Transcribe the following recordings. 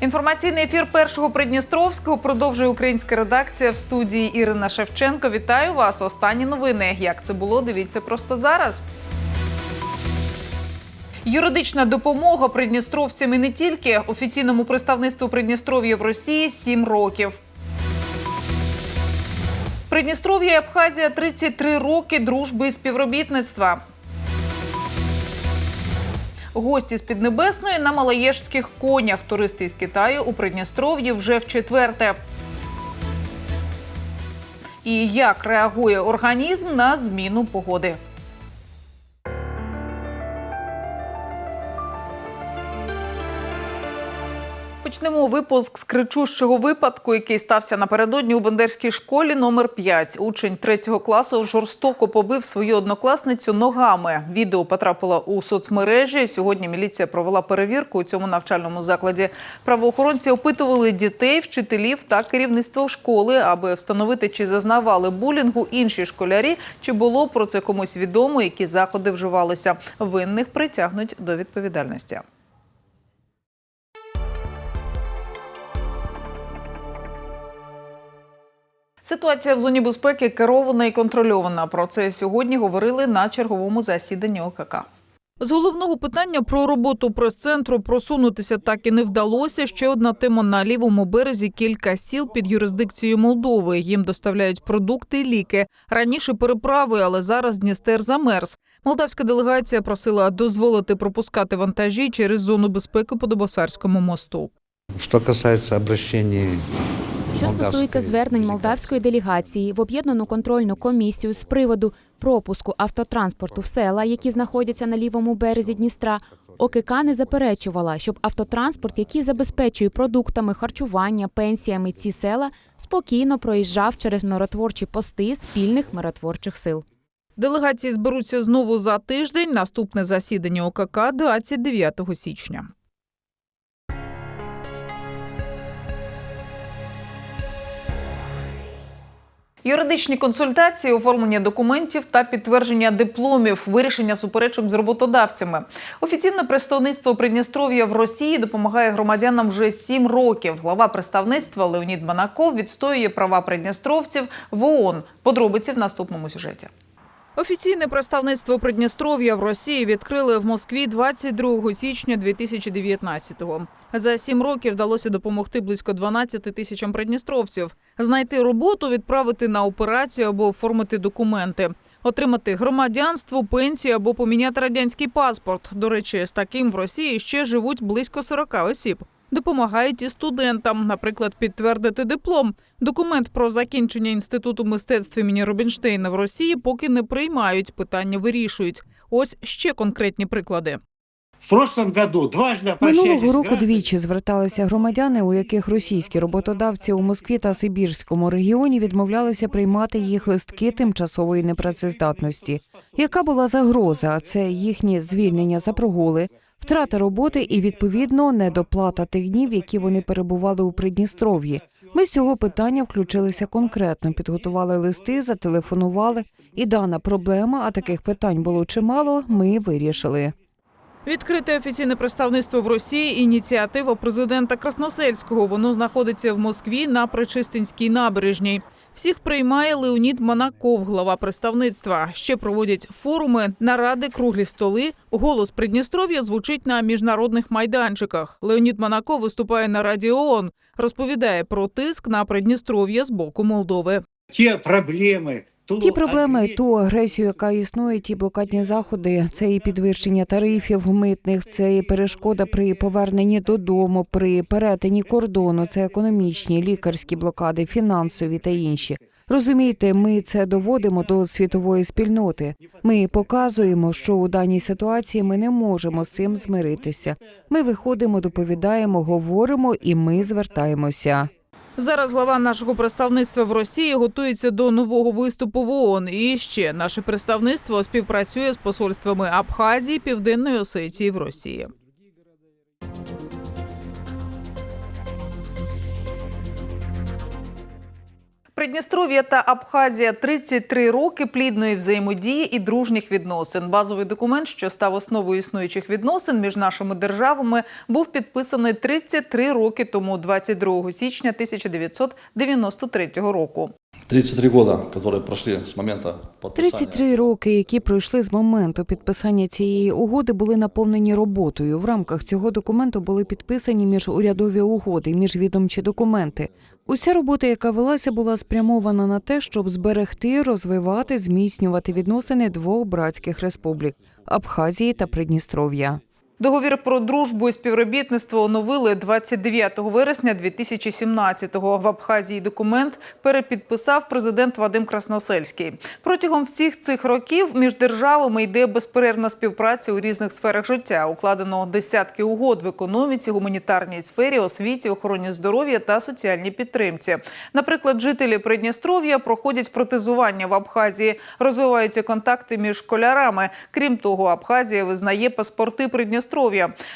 Інформаційний ефір першого Придністровського продовжує українська редакція в студії Ірина Шевченко. Вітаю вас. Останні новини. Як це було? Дивіться просто зараз. Юридична допомога придністровцям і не тільки офіційному представництву Придністров'я в Росії 7 років. Придністров'я і Абхазія 33 роки дружби і співробітництва. Гості з Піднебесної на малаєшських конях. Туристи із Китаю у Придністров'ї вже в четверте. І як реагує організм на зміну погоди? Почнемо випуск з кричущого випадку, який стався напередодні у Бендерській школі номер 5. Учень третього класу жорстоко побив свою однокласницю ногами. Відео потрапило у соцмережі. Сьогодні міліція провела перевірку у цьому навчальному закладі. Правоохоронці опитували дітей, вчителів та керівництво школи, аби встановити, чи зазнавали булінгу інші школярі, чи було про це комусь відомо, які заходи вживалися. Винних притягнуть до відповідальності. Ситуація в зоні безпеки керована і контрольована. Про це сьогодні говорили на черговому засіданні ОКК. З головного питання про роботу прес-центру просунутися так і не вдалося. Ще одна тема на лівому березі. Кілька сіл під юрисдикцією Молдови. Їм доставляють продукти і ліки. Раніше переправи, але зараз Дністер замерз. Молдавська делегація просила дозволити пропускати вантажі через зону безпеки по Добосарському мосту. Что касается обращений Що стосується звернень молдавської делегації в об'єднану контрольну комісію з приводу пропуску автотранспорту в села, які знаходяться на лівому березі Дністра, ОКК не заперечувала, щоб автотранспорт, який забезпечує продуктами харчування, пенсіями ці села, спокійно проїжджав через миротворчі пости спільних миротворчих сил. Делегації зберуться знову за тиждень. Наступне засідання ОКК 29 січня. Юридичні консультації, оформлення документів та підтвердження дипломів, вирішення суперечок з роботодавцями. Офіційне представництво Придністров'я в Росії допомагає громадянам вже сім років. Глава представництва Леонід Манаков відстоює права придністровців в ООН. Подробиці в наступному сюжеті. Офіційне представництво Придністров'я в Росії відкрили в Москві 22 січня 2019-го. За сім років вдалося допомогти близько 12 тисячам придністровців знайти роботу, відправити на операцію або оформити документи, отримати громадянство, пенсію або поміняти радянський паспорт. До речі, з таким в Росії ще живуть близько 40 осіб. Допомагають і студентам, наприклад, підтвердити диплом. Документ про закінчення інституту мистецтв імені Рубінштейна в Росії поки не приймають, питання вирішують. Ось ще конкретні приклади. В прошлом году Минулого року двічі зверталися громадяни, у яких російські роботодавці у Москві та Сибірському регіоні відмовлялися приймати їх листки тимчасової непрацездатності. Яка була загроза? Це їхні звільнення за прогули, втрата роботи і відповідно недоплата тих днів, які вони перебували у Придністров'ї. Ми з цього питання включилися конкретно, підготували листи, зателефонували, і дана проблема, а таких питань було чимало. Ми вирішили. Відкрите офіційне представництво в Росії ініціатива президента Красносельського. Воно знаходиться в Москві на Причистинській набережній. Всіх приймає Леонід Манаков, глава представництва. Ще проводять форуми, наради, круглі столи. Голос Придністров'я звучить на міжнародних майданчиках. Леонід Манаков виступає на Раді ООН, розповідає про тиск на Придністров'я з боку Молдови. Ті проблемы, ту Ті проблеми, ту агресію, яка існує, ті блокадні заходи, це і підвищення тарифів митних, це і перешкода при поверненні додому, при перетині кордону, це економічні, лікарські блокади, фінансові та інші. Розумієте, ми це доводимо до світової спільноти. Ми показуємо, що у даній ситуації ми не можемо з цим змиритися. Ми виходимо, доповідаємо, говоримо, і ми звертаємося. Зараз глава нашого представництва в Росії готується до нового виступу в ООН. І ще наше представництво співпрацює з посольствами Абхазії, Південної Осетії в Росії. Придністров'я та Абхазія 33 роки плідної взаємодії і дружніх відносин. Базовий документ, що став основою існуючих відносин між нашими державами, був підписаний 33 роки тому, 22 січня 1993 року. 33 года, которые прошли с момента подписания. 33 роки, які пройшли з моменту підписання цієї угоди, були наповнені роботою. В рамках цього документу були підписані міжурядові угоди, міжвідомчі документи. Уся робота, яка велася, була спрямована на те, щоб зберегти, розвивати, зміцнювати відносини двох братських республік Абхазії та Придністров'я. Договір про дружбу і співробітництво оновили 29 вересня 2017-го. В Абхазії документ перепідписав президент Вадим Красносельський. Протягом всіх цих років між державами йде безперервна співпраця у різних сферах життя. Укладено десятки угод в економіці, гуманітарній сфері, освіті, охороні здоров'я та соціальній підтримці. Наприклад, жителі Придністров'я проходять протезування в Абхазії, розвиваються контакти між школярами. Крім того, Абхазія визнає паспорти Придністров'я.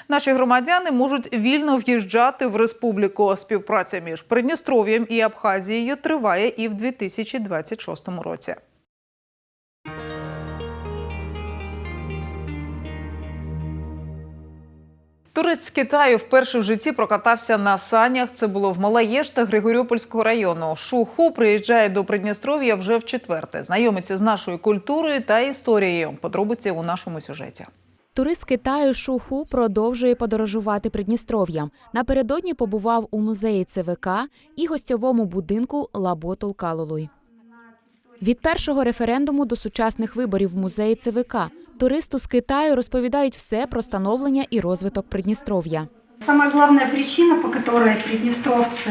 Наші громадяни можуть вільно в'їжджати в республіку. Співпраця між Придністров'ям і Абхазією триває і в 2026 році. Турист з Китаю вперше в житті прокатався на санях. Це було в Малаєшта Григоріопольського району. Шуху приїжджає до Придністров'я вже в четверте. Знайомиться з нашою культурою та історією. Подробиці у нашому сюжеті. Турист Китаю Шуху продовжує подорожувати Придністров'ям. Напередодні побував у музеї ЦВК і гостьовому будинку Лаботул Калолуй. Від першого референдуму до сучасних виборів в музеї ЦВК туристу з Китаю розповідають все про становлення і розвиток Придністров'я. Самая главная причина, по которой приднестровцы,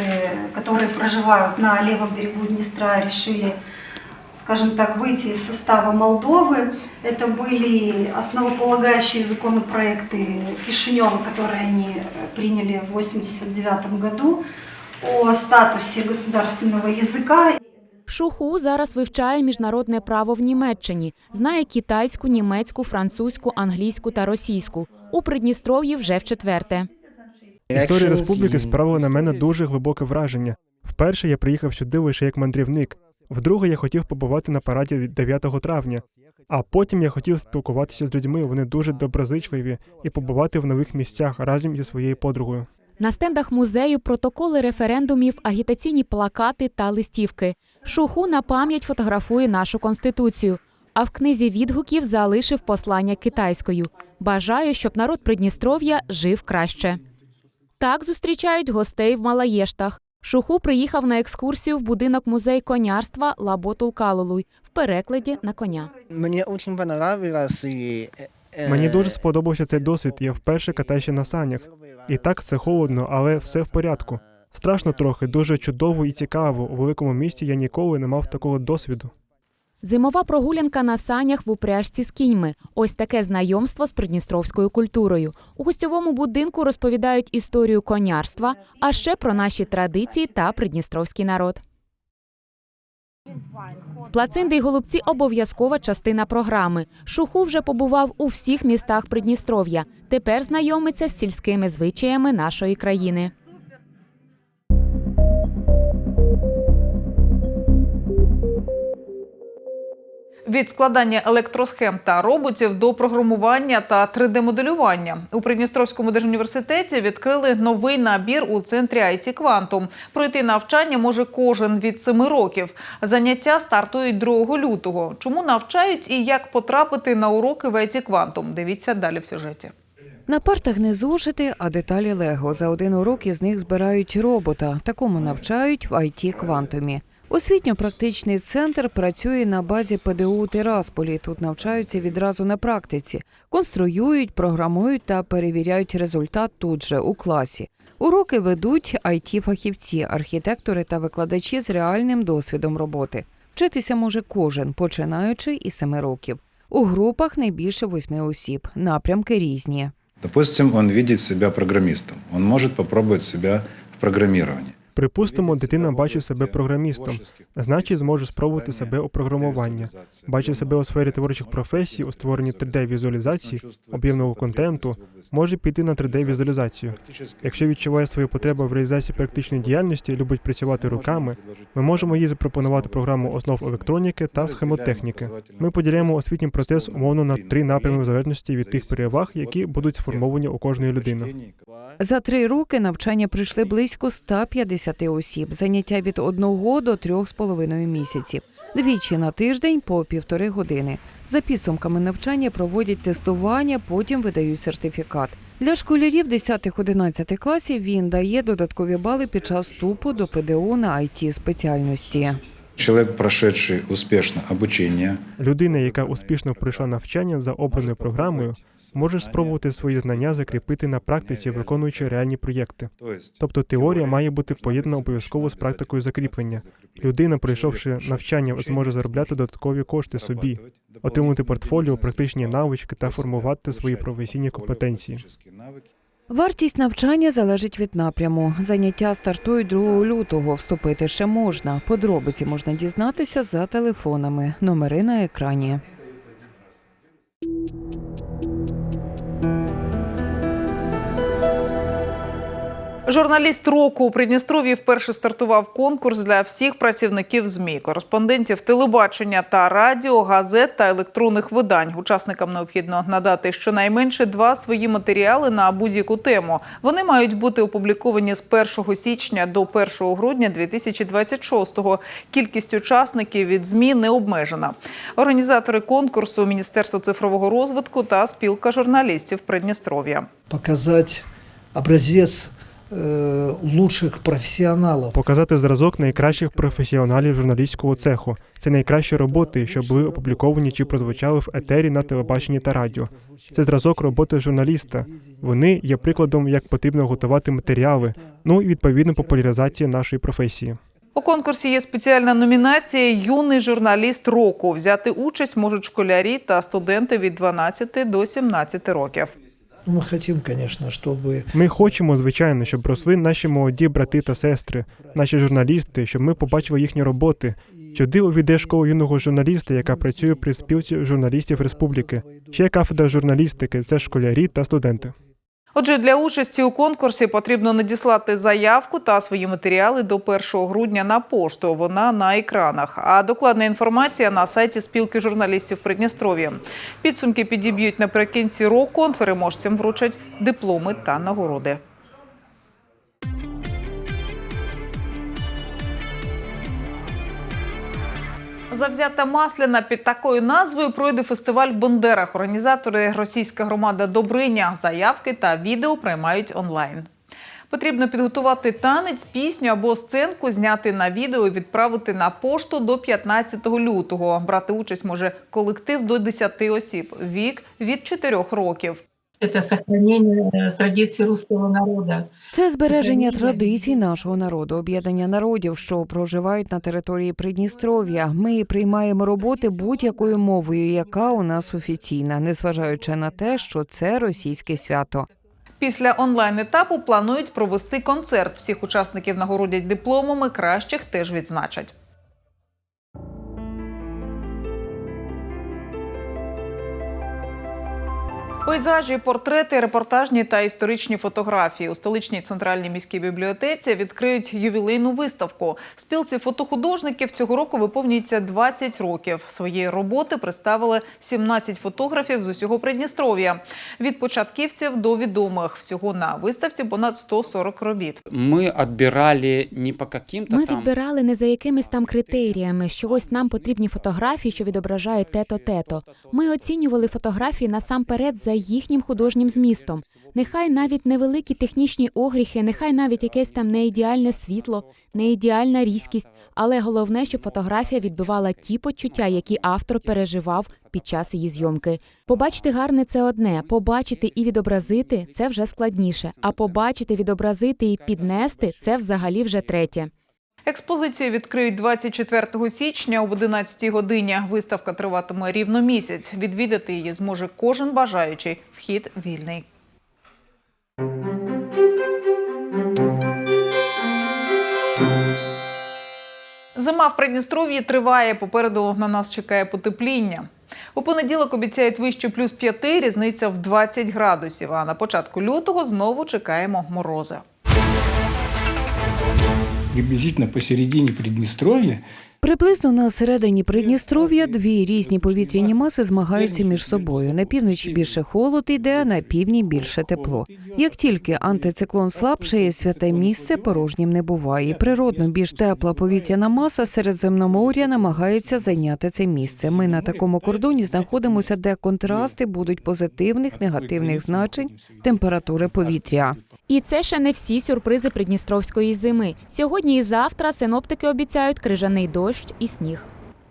которые проживают на левом берегу Днестра, решили, скажем так, выйти из состава Молдовы, это были основополагающие законопроекты Кишинева, которые они приняли в 1989 году о статусе государственного языка Шуху зараз вивчає міжнародне право в Німеччині, знає китайську, німецьку, французьку, англійську та російську. У Придністров'ї вже в четверте. Історія республіки справила на мене дуже глибоке враження. Вперше я приїхав сюди лише як мандрівник. Вдруге я хотів побувати на параді 9 травня. А потім я хотів спілкуватися з людьми. Вони дуже доброзичливі і побувати в нових місцях разом зі своєю подругою. На стендах музею протоколи референдумів, агітаційні плакати та листівки. Шуху на пам'ять фотографує нашу конституцію. А в книзі відгуків залишив послання китайською. Бажаю, щоб народ Придністров'я жив краще. Так зустрічають гостей в Малаєштах. Шуху приїхав на екскурсію в будинок музей конярства Лаботул Калулуй в перекладі на коня. Мені дуже понравилось. э, Мені дуже сподобався цей досвід. Я вперше катаюся на санях. І так це холодно, але все в порядку. Страшно трохи, дуже чудово і цікаво. У великому місті я ніколи не мав такого досвіду. Зимова прогулянка на санях в упряжці з кіньми. Ось таке знайомство з придністровською культурою. У гостьовому будинку розповідають історію конярства, а ще про наші традиції та придністровський народ. Плацинди й голубці обов'язкова частина програми. Шуху вже побував у всіх містах Придністров'я. Тепер знайомиться з сільськими звичаями нашої країни. Від складання електросхем та роботів до програмування та 3D-моделювання у Придністровському держуніверситеті відкрили новий набір у центрі IT Квантум. Пройти навчання може кожен від 7 років. Заняття стартують 2 лютого. Чому навчають і як потрапити на уроки в IT Квантум? Дивіться далі в сюжеті. На партах не зошити, а деталі Лего. За один урок із них збирають робота. Такому навчають в IT Квантумі. Освітньо-практичний центр працює на базі ПДУ Тирасполі. Тут навчаються відразу на практиці, конструюють, програмують та перевіряють результат тут же у класі. Уроки ведуть it фахівці архітектори та викладачі з реальним досвідом роботи. Вчитися може кожен, починаючи із семи років. У групах не більше восьми осіб. Напрямки різні. Допустим, он видит себя программистом. Он может попробовать себя в программировании. Припустимо, дитина бачить себе програмістом, значить зможе спробувати себе у програмуванні, бачить себе у сфері творчих професій, у створенні 3D-візуалізації, об'ємного контенту, може піти на 3D-візуалізацію. Якщо відчуває свою потребу в реалізації практичної діяльності, любить працювати руками, ми можемо їй запропонувати програму основ електроніки та схемотехніки. Ми поділяємо освітній процес умовно на три напрями в залежності від тих переваг, які будуть сформовані у кожної людини. За три роки навчання прийшли близько 150 осіб, заняття від одного до трьох з половиною місяців. Двічі на тиждень по півтори години. За підсумками навчання проводять тестування, потім видають сертифікат. Для школярів 10-11 класів він дає додаткові бали під час вступу до ПДО на it спеціальності. Человек, прошедший успешно обучение, Людина, яка успішно пройшла навчання за обраною програмою, може спробувати свої знання закріпити на практиці, виконуючи реальні проєкти. Тобто теорія має бути поєднана обов'язково з практикою закріплення. Людина, пройшовши навчання, зможе заробляти додаткові кошти собі, отримати портфоліо, практичні навички та формувати свої професійні компетенції. Вартість навчання залежить від напряму. Заняття стартують 2 лютого. Вступити ще можна. Подробиці можна дізнатися за телефонами. Номери на екрані. Журналіст року у Придністров'ї вперше стартував конкурс для всіх працівників ЗМІ, кореспондентів телебачення та радіо, газет та електронних видань. Учасникам необхідно надати щонайменше два свої матеріали на будь-яку тему. Вони мають бути опубліковані з 1 січня до 1 грудня 2026-го. Кількість учасників від ЗМІ не обмежена. Організатори конкурсу Міністерство цифрового розвитку та спілка журналістів Придністров'я. показать образец э, лучших профессионалов. Показати зразок найкращих професіоналів журналістського цеху. Це найкращі роботи, що були опубліковані чи прозвучали в етері на телебаченні та радіо. Це зразок роботи журналіста. Вони є прикладом, як потрібно готувати матеріали, ну і відповідно популяризація нашої професії. У конкурсі є спеціальна номінація Юний журналіст року. Взяти участь можуть школярі та студенти від 12 до 17 років. Ну, Ми хочемо, звичайно, щоб росли наші молоді брати та сестри, наші журналісти, щоб ми побачили їхні роботи. Сюди увійде школа юного журналіста, яка працює при спілці журналістів республіки. Ще кафедра журналістики, це школярі та студенти. Отже, для участі у конкурсі потрібно надіслати заявку та свої матеріали до 1 грудня на пошту. Вона на екранах. А докладна інформація на сайті спілки журналістів Придністров'я. Підсумки підіб'ють наприкінці року. Переможцям вручать дипломи та нагороди. Завзята Масляна під такою назвою пройде фестиваль в Бендерах. Організатори російська громада Добриня заявки та відео приймають онлайн. Потрібно підготувати танець, пісню або сценку, зняти на відео і відправити на пошту до 15 лютого. Брати участь може колектив до 10 осіб. Вік від 4 років. Это сохранение э, традиций русского народа. Це збереження традицій нашого народу, об'єднання народів, що проживають на території Придністров'я. Ми приймаємо роботи будь-якою мовою, яка у нас офіційна, незважаючи на те, що це російське свято. Після онлайн-етапу планують провести концерт. Всіх учасників нагородять дипломами, кращих теж відзначать. Пейзажі, портрети, репортажні та історичні фотографії у столичній центральній міській бібліотеці відкриють ювілейну виставку. Спілці фотохудожників цього року виповнюється 20 років. Свої роботи представили 17 фотографів з усього Придністров'я. Від початківців до відомих. Всього на виставці понад 140 робіт. Ми відбирали не по каким-то Ми відбирали не за якимись там критеріями, що ось нам потрібні фотографії, що відображають тето-тето. Ми оцінювали фотографії насамперед за їхнім художнім змістом. Нехай навіть невеликі технічні огріхи, нехай навіть якесь там неідеальне світло, неідеальна різкість, але головне, щоб фотографія відбивала ті почуття, які автор переживав під час її зйомки. Побачити гарне це одне, побачити і відобразити це вже складніше. А побачити, відобразити і піднести це взагалі вже третє. Експозицію відкриють 24 січня об 11 годині. Виставка триватиме рівно місяць. Відвідати її зможе кожен бажаючий. Вхід вільний. Зима в Придністров'ї триває. Попереду на нас чекає потепління. У понеділок обіцяють вище плюс 5, різниця в 20 градусів. А на початку лютого знову чекаємо морози. Приблизительно посередине Приднестровья Приблизно на середині Придністров'я дві різні повітряні маси змагаються між собою. На півночі більше холод йде, на півдні більше тепло. Як тільки антициклон слабшає, святе місце порожнім не буває. Природно більш тепла повітряна маса Середземномор'я намагається зайняти це місце. Ми на такому кордоні знаходимося, де контрасти будуть позитивних, негативних значень температури повітря. І це ще не всі сюрпризи придністровської зими. Сьогодні і завтра синоптики обіцяють крижаний дощ і сніг.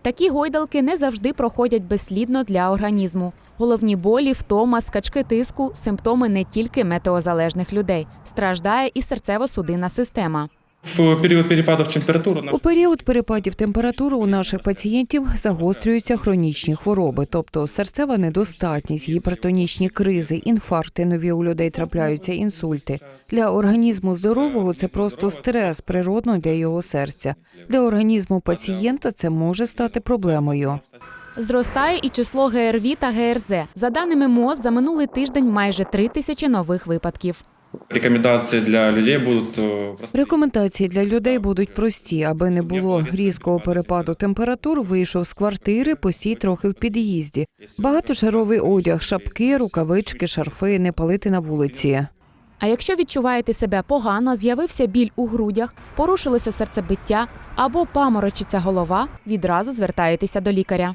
Такі гойдалки не завжди проходять безслідно для організму. Головні болі, втома, скачки тиску симптоми не тільки метеозалежних людей. Страждає і серцево-судинна система. В період перепадів температури У період перепадів температури у наших пацієнтів загострюються хронічні хвороби, тобто серцева недостатність, гіпертонічні кризи, інфаркти нові у людей трапляються, інсульти. Для організму здорового це просто стрес, природно для його серця. Для організму пацієнта це може стати проблемою. Зростає і число ГРВІ та ГРЗ. За даними МОЗ, за минулий тиждень майже три тисячі нових випадків. Рекомендації для людей будуть прості. Рекомендації для людей будуть прості, аби не було різкого перепаду температур. Вийшов з квартири, постій трохи в під'їзді. Багатошаровий одяг, шапки, рукавички, шарфи, не палити на вулиці. А якщо відчуваєте себе погано, з'явився біль у грудях, порушилося серцебиття або паморочиться голова, відразу звертаєтеся до лікаря.